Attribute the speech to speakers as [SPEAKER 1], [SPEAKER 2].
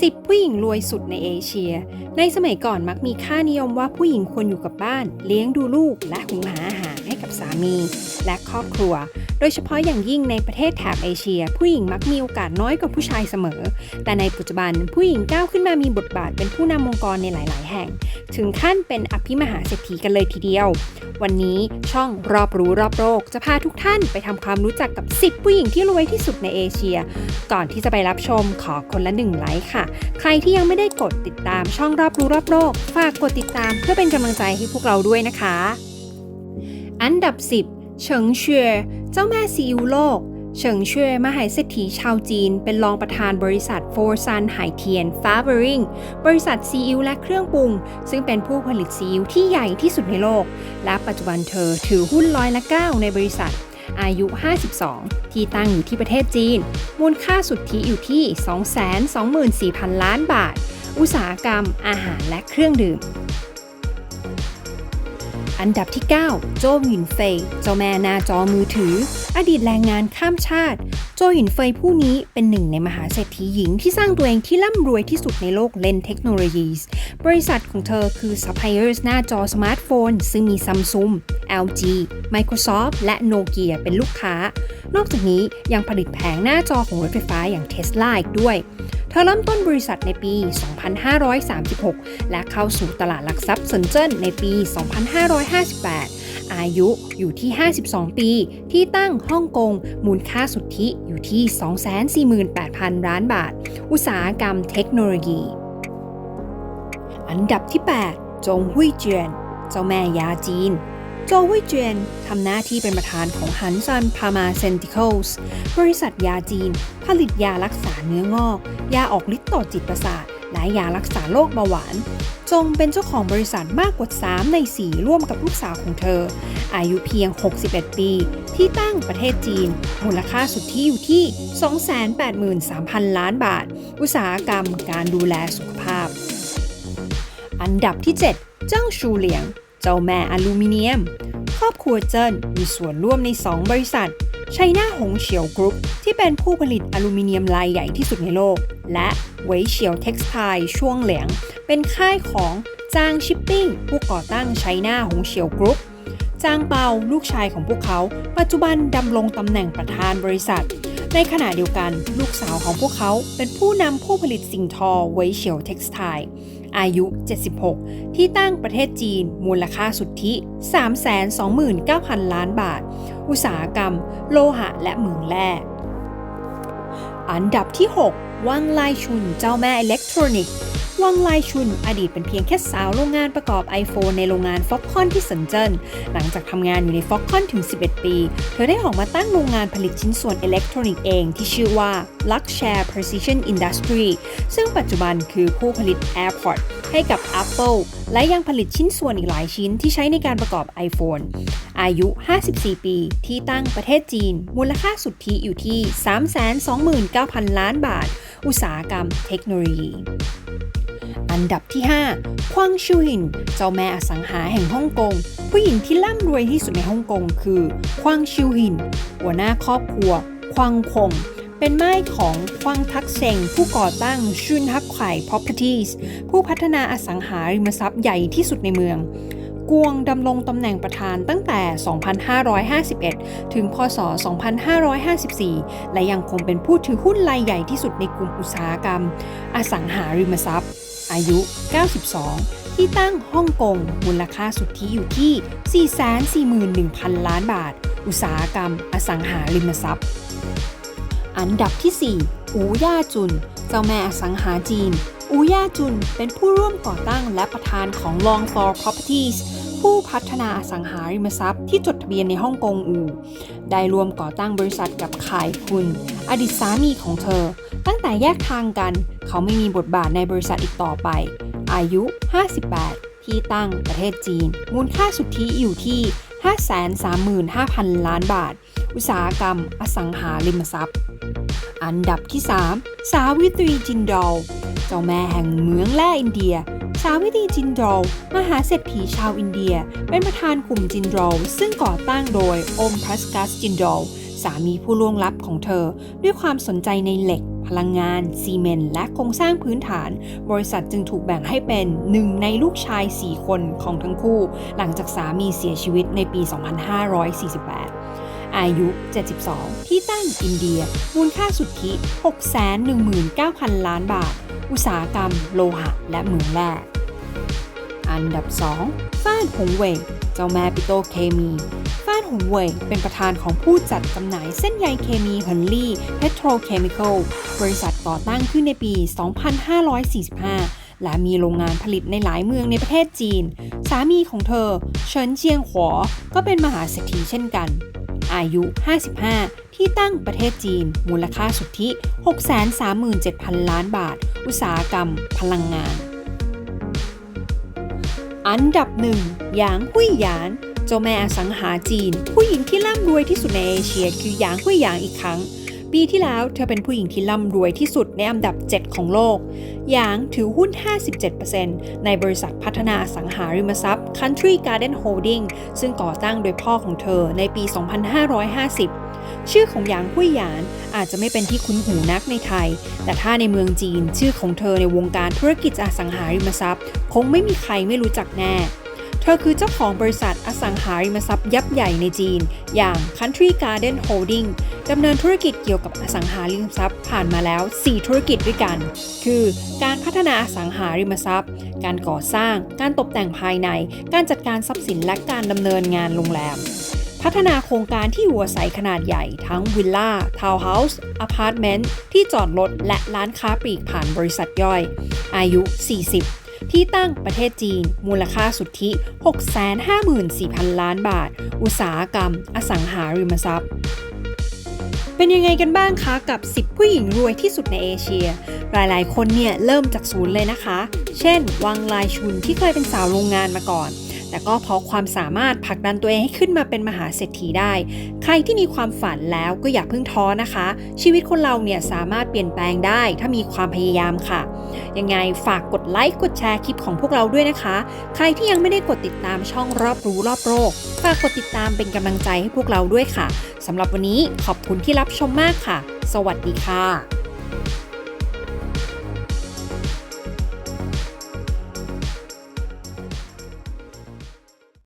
[SPEAKER 1] 10 ผู้หญิงรวยสุดในเอเชีย ในสมัยก่อนมักมีค่านิยมว่าผู้หญิงควรอยู่กับบ้าน เลี้ยงดูลูกและหุงหาอาหาร ให้กับสามี และครอบครัว โดยเฉพาะอย่างยิ่งในประเทศแถบเอเชีย ผู้หญิงมักมีโอกาสน้อยกว่าผู้ชายเสมอ แต่ในปัจจุบันผู้หญิงก้าวขึ้นมามีบทบาทเป็นผู้นำองค์กรในหลาย ๆ แห่ง ถึงขั้นเป็นอภิมหาเศรษฐีกันเลยทีเดียว วันนี้ช่องรอบรู้รอบโลกจะพาทุกท่านไปทำความรู้จักกับ 10 ผู้หญิงที่รวยที่สุดในเอเชีย ก่อนที่จะไปรับชมขอคนละหนึ่งไลค์ค่ะ ใครที่ยังไม่ได้กดติดตามช่องรอบรู้รอบโลกฝากกดติดตามเพื่อเป็นกำลังใจให้พวกเราด้วยนะคะ อันดับ 10 เฉิงเช่เจ้าแม่ซีอิ๊วโลก เฉิงเช่มหาเศรษฐีชาวจีน เป็นรองประธานบริษัทโฟร์ซันไหเทียนฟาเบริงบริษัทซีอิ๊วและเครื่องปรุง ซึ่งเป็นผู้ผลิตซีอิ๊วที่ใหญ่ที่สุดในโลก และปัจจุบันเธอถือหุ้นร้อยละ9ในบริษัทอายุ 52 ที่ตั้งอยู่ที่ประเทศจีน มูลค่าสุทธิอยู่ที่ 224,000 ล้านบาท อุตสาหกรรม อาหารและเครื่องดื่ม อันดับที่ 9 โจหยินเฟย เจ้าแม่หนาจอมือถือ อดีตแรงงานข้ามชาติ โจหยินเฟยผู้นี้เป็นหนึ่งในมหาเศรษฐีหญิงที่สร้างตัวเองที่ร่ำรวยที่สุดในโลกเลนเทคโนโลยีบริษัทของเธอคือซัพพลายเออร์หน้าจอสมาร์ทโฟน ซึ่งมี Samsung LG Microsoft และ Nokia เป็นลูกค้า นอกจากนี้ยังผลิตแผงหน้าจอของรถไฟฟ้าอย่าง Tesla อีกด้วย เธอเริ่มต้นบริษัทในปี 2536 และเข้าสู่ตลาดหลักทรัพย์เซินเจิ้นในปี 2558 อายุอยู่ที่ 52 ปี ที่ตั้งฮ่องกง มูลค่าสุทธิอยู่ที่ 248,000 ล้านบาท อุตสาหกรรมเทคโนโลยี อันดับที่ 8 จงหุยเจียน เจ้าแม่ยาจีน โจหุยเจียนทำหน้าที่เป็นประธานของฮันซันพามาเซนติคอลส์บริษัทยาจีน ผลิตยารักษาเนื้องอก ยาออกฤทธิ์ต่อจิตประสาท และยารักษาโรคเบาหวาน จงเป็นเจ้าของบริษัทมากกว่า 3 ใน 4 ร่วมกับลูกสาวของเธอ อายุเพียง 61 ปี ที่ตั้งประเทศจีน มูลค่าสุทธิอยู่ที่ 283,000 ล้านบาท อุตสาหกรรมการดูแลสุขภาพ อันดับที่ 7 เจิ้งชูเหลียง เจ้าแม่อลูมิเนียม ครอบครัวเจิ้นมีส่วนร่วมใน 2 บริษัทไชน่าหงเฉียวกรุ๊ปที่เป็นผู้ผลิตอลูมิเนียมรายใหญ่ที่สุดในโลก และเวยเฉียวเท็กซ์ไทช่วงเหลียง เป็นค่ายของจางชิปปิ้งผู้ก่อตั้งไชน่าหงเฉียวกรุ๊ปจางเปาลูกชายของพวกเขา ปัจจุบันดำรงตำแหน่งประธานบริษัท ในขณะเดียวกันลูกสาวของพวกเขาเป็นผู้นำผู้ผลิตสิ่งทอเวเฉียวเท็กซ์ไท อายุ 76 ที่ตั้งประเทศจีน มูลค่าสุทธิ 329,000 ล้านบาท อุตสาหกรรม โลหะและเหมืองแร่อันดับที่ 6วังไลชุนเจ้าแม่อิเล็กทรอนิกส์ วังไลชุน อดีตเป็นเพียงแค่สาวโรงงานประกอบ iPhone ในโรงงานฟ็อกคอนที่เซินเจิ้น หลังจากทำงานอยู่ในฟ็อกคอนถึง 11 ปี เธอได้ออกมาตั้งโรงงานผลิตชิ้นส่วนอิเล็กทรอนิกส์เองที่ชื่อว่า Luxshare Precision Industry ซึ่งปัจจุบันคือผู้ผลิต AirPod ให้กับ Apple และยังผลิตชิ้นส่วนอีกหลายชิ้นที่ใช้ในการประกอบ iPhone อายุ 54 ปี ที่ตั้งประเทศจีน มูลค่าสุทธิอยู่ที่ 329,000 ล้านบาท อุตสาหกรรมเทคโนโลยี อันดับที่ 5 ควางชูหิน เจ้าแม่อสังหาแห่งฮ่องกง ผู้หญิงที่ร่ำรวยที่สุดในฮ่องกงคือ ควางชิวหิน หัวหน้าครอบครัว ควางคง เป็นไม้ของควางทักเซงผู้ก่อตั้งชุนฮักไข่ Properties ผู้พัฒนาอสังหาริมทรัพย์ใหญ่ที่สุดในเมืองกวงดำรงตำแหน่งประธานตั้งแต่ 2551 ถึง พศ 2554 และยังคงเป็นผู้ถือหุ้นรายใหญ่ที่สุดในกลุ่มอุตสาหกรรม อสังหาริมทรัพย์ อายุ 92 ที่ตั้งฮ่องกง มูลค่าสุทธิอยู่ที่ 441,000 ล้านบาท อุตสาหกรรม อสังหาริมทรัพย์ อันดับที่ 4 อูย่าจุน เจ้าแม่อสังหาจีน อูย่าจุนเป็นผู้ร่วมก่อตั้งและประธานของ Long for Properties ผู้พัฒนาอสังหาริมทรัพย์ที่จดทะเบียนในฮ่องกงอูได้รวมก่อตั้งบริษัทกับขายคุณ อดีตสามีของเธอ ตั้งแต่แยกทางกัน เขาไม่มีบทบาทในบริษัทอีกต่อไป อายุ 58 ที่ตั้งประเทศจีน มูลค่าสุทธิอยู่ที่ 535,000 ล้านบาท อุตสาหกรรม อสังหาริมทรัพย์ อันดับที่ 3 สาวิตรีจินดอลเจ้าแม่แห่งเมืองแร่อินเดีย สาวิตีจินดอลมหาเศรษฐีชาวอินเดีย เป็นประธานกลุ่มจินดอลซึ่งก่อตั้งโดยอมพัสกัสจินดอลสามีผู้ล่วงลับของเธอ ด้วยความสนใจในเหล็ก พลังงาน ซีเมนต์และโครงสร้างพื้นฐาน บริษัทจึงถูกแบ่งให้เป็นหนึ่งในลูกชาย 4 คนของทั้งคู่ หลังจากสามีเสียชีวิตในปี 2548 อายุ 72 ที่ตั้งอินเดีย มูลค่าสุทธิ 619,000 ล้านบาท อุตสาหกรรม โลหะ และเหมืองแร่ อันดับ 2 ฟ้านหงเว่ยเจ้าแม่ปิโตเคมีฟ้านหงเว่ยเป็นประธานของผู้จัดจำหน่ายเส้นใยเคมีฮันลี่เพโตรเคมีคอลบริษัทก่อตั้งขึ้นในปี 2545 และมีโรงงานผลิตในหลายเมืองในประเทศจีน สามีของเธอ เฉินเจียงหัวก็เป็นมหาเศรษฐีเช่นกัน อายุ 55 ที่ตั้งประเทศจีน มูลค่าสุทธิ 637,000 ล้านบาท อุตสาหกรรม พลังงาน อันดับหนึ่งหยางหุยหยาน เจ้าแม่อสังหาจีน ผู้หญิงที่ร่ำรวยที่สุดในเอเชียคือหยางหุยหยางอีกครั้ง ปีที่แล้วเธอเป็นผู้หญิงที่ร่ำรวยที่สุดในอันดับ 7 ของโลก หยางถือหุ้น 57%ในบริษัทพัฒนาอสังหาริมทรัพย์ Country Garden Holding ซึ่งก่อตั้งโดยพ่อของเธอในปี 2550 ชื่อของหยางหุยหยานอาจจะไม่เป็นที่คุ้นหูนักในไทย แต่ถ้าในเมืองจีนชื่อของเธอในวงการธุรกิจอสังหาริมทรัพย์ คงไม่มีใครไม่รู้จักแน่เธอคือเจ้าของบริษัทอสังหาริมทรัพย์ยับใหญ่ในจีน อย่าง Country Garden Holding ดำเนินธุรกิจเกี่ยวกับอสังหาริมทรัพย์ผ่านมาแล้ว 4 ธุรกิจด้วยกัน คือการพัฒนาอสังหาริมทรัพย์ การก่อสร้าง การตกแต่งภายใน การจัดการทรัพย์สินและการดำเนินงานโรงแรม พัฒนาโครงการที่อยู่อาศัยขนาดใหญ่ทั้งวิลล่า ทาวน์เฮาส์ อพาร์ตเมนต์ ที่จอดรถและร้านค้าปลีกผ่านบริษัทย่อย อายุ 40ที่ตั้งประเทศจีน มูลค่าสุทธิ 654,000 ล้านบาท อุตสาหกรรม อสังหาริมทรัพย์ เป็นยังไงกันบ้างคะกับ 10 ผู้หญิงรวยที่สุดในเอเชีย หลายๆ คนเนี่ยเริ่มจากศูนย์เลยนะคะ เช่น วังลายชุนที่เคยเป็นสาวโรงงานมาก่อน แต่ก็เพราะความสามารถผลักดันตัวเองให้ขึ้นมาเป็นมหาเศรษฐีได้ ใครที่มีความฝันแล้วก็อย่าเพิ่งท้อนะคะ ชีวิตคนเราเนี่ยสามารถเปลี่ยนแปลงได้ ถ้ามีความพยายามค่ะ ยังไงฝากกดไลค์กดแชร์คลิปของพวกเราด้วยนะคะ ใครที่ยังไม่ได้กดติดตามช่องรอบรู้รอบโลกฝากกดติดตามเป็นกำลังใจให้พวกเราด้วยค่ะสำหรับวันนี้ขอบคุณที่รับชมมากค่ะ สวัสดีค่ะ